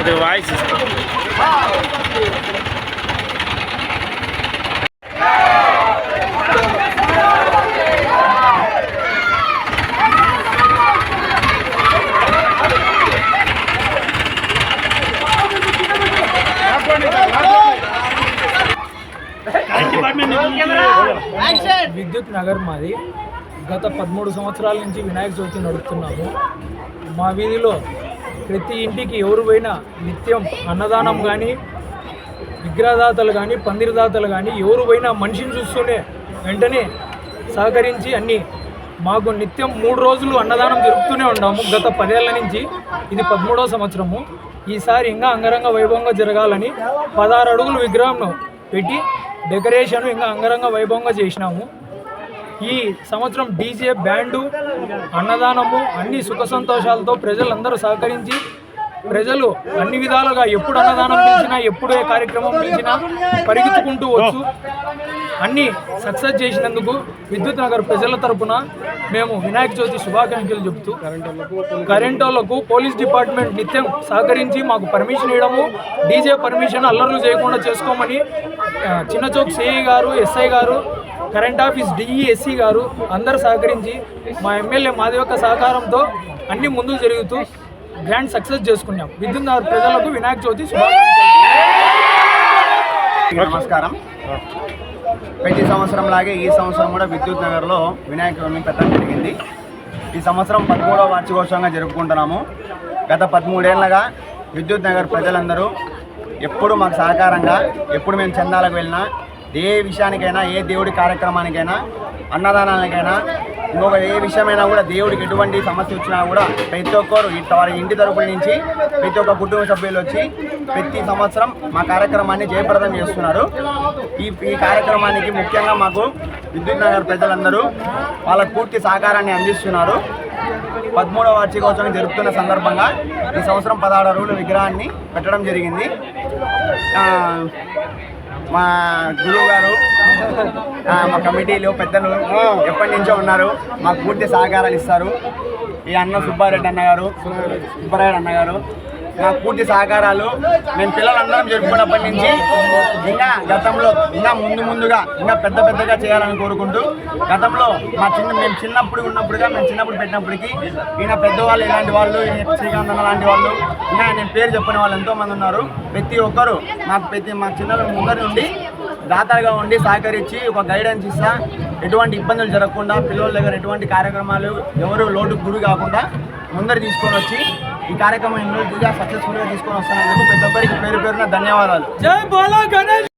ఇది వాయిస్ ఇస్తాం విద్యుత్ నగర్ మాది. గత పదమూడు సంవత్సరాల నుంచి వినాయక చవితి నడుపుతున్నాము. మా వీధిలో ప్రతి ఇంటికి ఎవరు పోయినా నిత్యం అన్నదానం కానీ విగ్రహదాతలు కానీ పందిరదాతలు కానీ ఎవరు పోయినా మనిషిని చూస్తూనే వెంటనే సహకరించి అన్ని మాకు నిత్యం మూడు రోజులు అన్నదానం జరుపుతూనే ఉన్నాము. గత పదేళ్ళ నుంచి ఇది పదమూడవ సంవత్సరము. ఈసారి ఇంకా అంగరంగ వైభవంగా జరగాలని పదహారు అడుగుల విగ్రహంను పెట్టి డెకరేషన్ ఇంకా అంగరంగ వైభవంగా చేసినాము. ఈ సంవత్సరం డీజే బ్యాండు అన్నదానము అన్ని సుఖ సంతోషాలతో ప్రజలందరూ సహకరించి ప్రజలు అన్ని విధాలుగా ఎప్పుడు అన్నదానం చేసినా ఎప్పుడు ఏ కార్యక్రమం చేసినా పరిగెత్తుకుంటూ వచ్చు. అన్ని సక్సెస్ చేసినందుకు విద్యుత్ నగర్ ప్రజల తరపున మేము వినాయక చవితి శుభాకాంక్షలు చెబుతూ కరెంట్ వాళ్ళకు పోలీస్ డిపార్ట్మెంట్ నిత్యం సహకరించి మాకు పర్మిషన్ ఇవ్వడము డీజే పర్మిషన్ అల్లర్లు చేయకుండా చేసుకోమని ఆ, చిన్న చౌక్ సిఐ గారు ఎస్ఐ గారు కరెంట్ ఆఫీస్ డిఈ ఎస్సీ గారు అందరు సహకరించి మా ఎమ్మెల్యే మాది సహకారంతో అన్ని ముందుకు జరుగుతూ గ్రాండ్ సక్సెస్ చేసుకున్నాం. విద్యుత్ నగర్ ప్రజలకు వినాయక చవితి నమస్కారం. ప్రతి సంవత్సరం లాగే ఈ సంవత్సరం కూడా విద్యుత్ నగర్లో వినాయక చవితి పెట్టడం జరిగింది. ఈ సంవత్సరం పదమూడవ వార్షికోత్సవంగా జరుపుకుంటున్నాము. గత పదమూడేళ్ళగా విద్యుత్ నగర్ ప్రజలందరూ ఎప్పుడు మాకు సహకారంగా ఎప్పుడు మేము చందాలకు వెళ్ళినా ఏ విషయానికైనా ఏ దేవుడి కార్యక్రమానికైనా అన్నదానానికైనా ఇంకొక ఏ విషయమైనా కూడా దేవుడికి ఎటువంటి సమస్య వచ్చినా కూడా ప్రతి ఒక్కరు ఇట్ట వారి ఇంటి తరపుల నుంచి ప్రతి ఒక్క కుటుంబ సభ్యులు వచ్చి ప్రతి సంవత్సరం మా కార్యక్రమాన్ని జయప్రదం చేస్తున్నారు. ఈ ఈ కార్యక్రమానికి ముఖ్యంగా మాకు విద్యుత్ నగర్ ప్రజలందరూ వాళ్ళ పూర్తి సహకారాన్ని అందిస్తున్నారు. పదమూడవ వార్షికోత్సవం జరుపుతున్న సందర్భంగా ఈ సంవత్సరం పదహారు అడుగుల విగ్రహాన్ని పెట్టడం జరిగింది. మా గురువు గారు మా కమిటీలో పెద్దలు ఎప్పటి నుంచో ఉన్నారు. మాకు పూర్తి సహకారాలు ఇస్తారు. ఈ అన్న సుబ్బారెడ్డి అన్న గారు సుబ్బారెడ్డి అన్న గారు నా పూర్తి సహకారాలు. మేము పిల్లలందరం జరుపుకున్నప్పటి నుంచి ఇంకా గతంలో ఇంకా ముందు ముందుగా ఇంకా పెద్ద పెద్దగా చేయాలని కోరుకుంటూ గతంలో మా చిన్న మేము చిన్నప్పుడు ఉన్నప్పుడుగా మేము చిన్నప్పుడు పెట్టినప్పటికీ ఈయన పెద్దవాళ్ళు ఇలాంటి వాళ్ళు శ్రీకాంత్ అన్న లాంటి వాళ్ళు ఇంకా నేను పేరు చెప్పిన వాళ్ళు ఎంతోమంది ఉన్నారు. ప్రతి ఒక్కరు మాకు ప్రతి మా చిన్నల ముందరి నుండి దాతలుగా ఉండి సహకరించి ఒక గైడెన్స్ ఇస్తా. ఎటువంటి ఇబ్బందులు జరగకుండా పిల్లల దగ్గర ఎటువంటి కార్యక్రమాలు ఎవరు లోటుకు గురి కాకుండా ముందర తీసుకొని వచ్చి ఈ కార్యక్రమం ఎన్నో సక్సెస్ఫుల్గా తీసుకొని వస్తున్నందుకు ప్రతి ఒక్కరికి పేరు పేరున ధన్యవాదాలు. జై గణేష్!